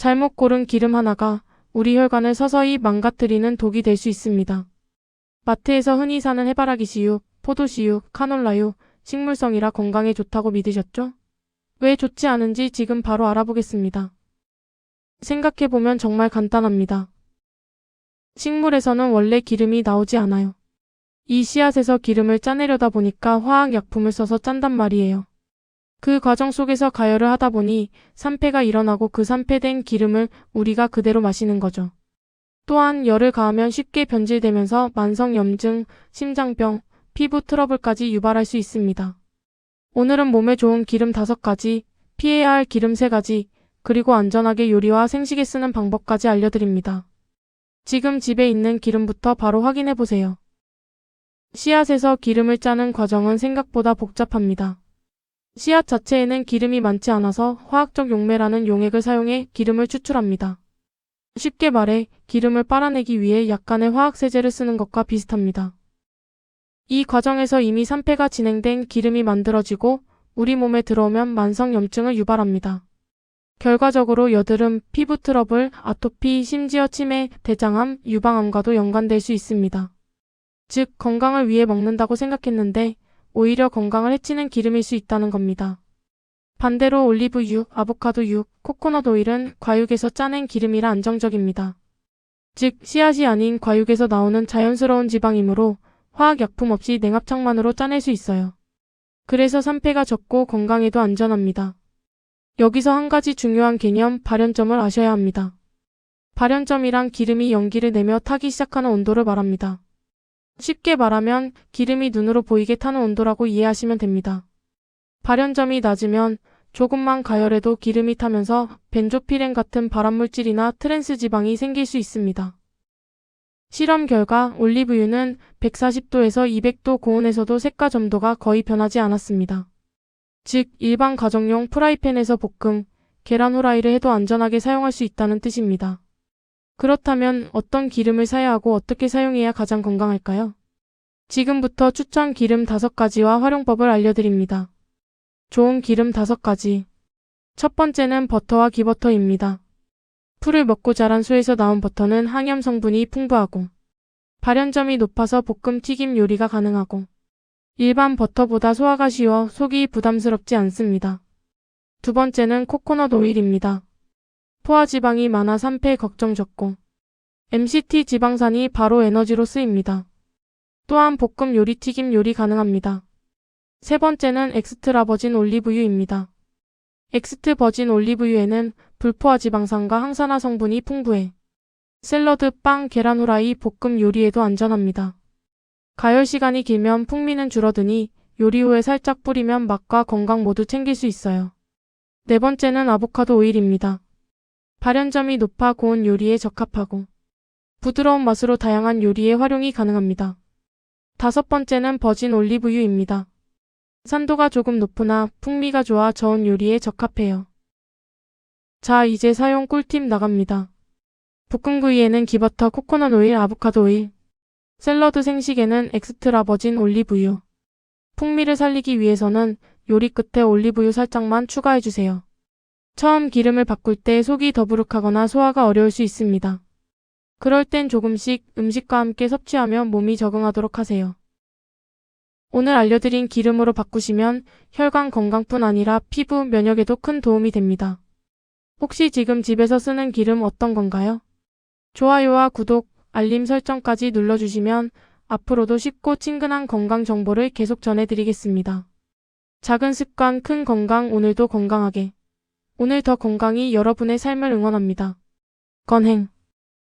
잘못 고른 기름 하나가 우리 혈관을 서서히 망가뜨리는 독이 될 수 있습니다. 마트에서 흔히 사는 해바라기 씨유, 포도 씨유, 카놀라유, 식물성이라 건강에 좋다고 믿으셨죠? 왜 좋지 않은지 지금 바로 알아보겠습니다. 생각해보면 정말 간단합니다. 식물에서는 원래 기름이 나오지 않아요. 이 씨앗에서 기름을 짜내려다 보니까 화학약품을 써서 짠단 말이에요. 그 과정 속에서 가열을 하다 보니 산패가 일어나고 그 산패된 기름을 우리가 그대로 마시는 거죠. 또한 열을 가하면 쉽게 변질되면서 만성염증, 심장병, 피부 트러블까지 유발할 수 있습니다. 오늘은 몸에 좋은 기름 5가지, 피해야 할 기름 3가지, 그리고 안전하게 요리와 생식에 쓰는 방법까지 알려드립니다. 지금 집에 있는 기름부터 바로 확인해 보세요. 씨앗에서 기름을 짜는 과정은 생각보다 복잡합니다. 씨앗 자체에는 기름이 많지 않아서 화학적 용매라는 용액을 사용해 기름을 추출합니다. 쉽게 말해 기름을 빨아내기 위해 약간의 화학세제를 쓰는 것과 비슷합니다. 이 과정에서 이미 산패가 진행된 기름이 만들어지고 우리 몸에 들어오면 만성염증을 유발합니다. 결과적으로 여드름, 피부 트러블, 아토피, 심지어 치매, 대장암, 유방암과도 연관될 수 있습니다. 즉, 건강을 위해 먹는다고 생각했는데 오히려 건강을 해치는 기름일 수 있다는 겁니다. 반대로 올리브유, 아보카도유, 코코넛 오일은 과육에서 짜낸 기름이라 안정적입니다. 즉, 씨앗이 아닌 과육에서 나오는 자연스러운 지방이므로 화학약품 없이 냉합청만으로 짜낼 수 있어요. 그래서 산패가 적고 건강에도 안전합니다. 여기서 한 가지 중요한 개념, 발연점을 아셔야 합니다. 발연점이란 기름이 연기를 내며 타기 시작하는 온도를 말합니다. 쉽게 말하면 기름이 눈으로 보이게 타는 온도라고 이해하시면 됩니다. 발연점이 낮으면 조금만 가열해도 기름이 타면서 벤조피렌 같은 발암물질이나 트랜스 지방이 생길 수 있습니다. 실험 결과 올리브유는 140도에서 200도 고온에서도 색과 점도가 거의 변하지 않았습니다. 즉, 일반 가정용 프라이팬에서 볶음, 계란 후라이를 해도 안전하게 사용할 수 있다는 뜻입니다. 그렇다면 어떤 기름을 사야 하고 어떻게 사용해야 가장 건강할까요? 지금부터 추천 기름 5가지와 활용법을 알려드립니다. 좋은 기름 5가지. 첫 번째는 버터와 기버터입니다. 풀을 먹고 자란 소에서 나온 버터는 항염 성분이 풍부하고 발연점이 높아서 볶음 튀김 요리가 가능하고 일반 버터보다 소화가 쉬워 속이 부담스럽지 않습니다. 두 번째는 코코넛 오일입니다. 포화 지방이 많아 산패 걱정 적고 MCT 지방산이 바로 에너지로 쓰입니다. 또한 볶음 요리 튀김 요리 가능합니다. 세 번째는 엑스트라 버진 올리브유입니다. 엑스트 버진 올리브유에는 불포화 지방산과 항산화 성분이 풍부해 샐러드, 빵, 계란 후라이, 볶음 요리에도 안전합니다. 가열 시간이 길면 풍미는 줄어드니 요리 후에 살짝 뿌리면 맛과 건강 모두 챙길 수 있어요. 네 번째는 아보카도 오일입니다. 발연점이 높아 고운 요리에 적합하고 부드러운 맛으로 다양한 요리에 활용이 가능합니다. 다섯 번째는 버진 올리브유입니다. 산도가 조금 높으나 풍미가 좋아 저온 요리에 적합해요. 자, 이제 사용 꿀팁 나갑니다. 볶음구이에는 기버터, 코코넛 오일, 아보카도 오일, 샐러드 생식에는 엑스트라 버진 올리브유. 풍미를 살리기 위해서는 요리 끝에 올리브유 살짝만 추가해주세요. 처음 기름을 바꿀 때 속이 더부룩하거나 소화가 어려울 수 있습니다. 그럴 땐 조금씩 음식과 함께 섭취하며 몸이 적응하도록 하세요. 오늘 알려드린 기름으로 바꾸시면 혈관 건강뿐 아니라 피부 면역에도 큰 도움이 됩니다. 혹시 지금 집에서 쓰는 기름 어떤 건가요? 좋아요와 구독, 알림 설정까지 눌러주시면 앞으로도 쉽고 친근한 건강 정보를 계속 전해드리겠습니다. 작은 습관, 큰 건강, 오늘도 건강하게. 오늘 더 건강히 여러분의 삶을 응원합니다. 건행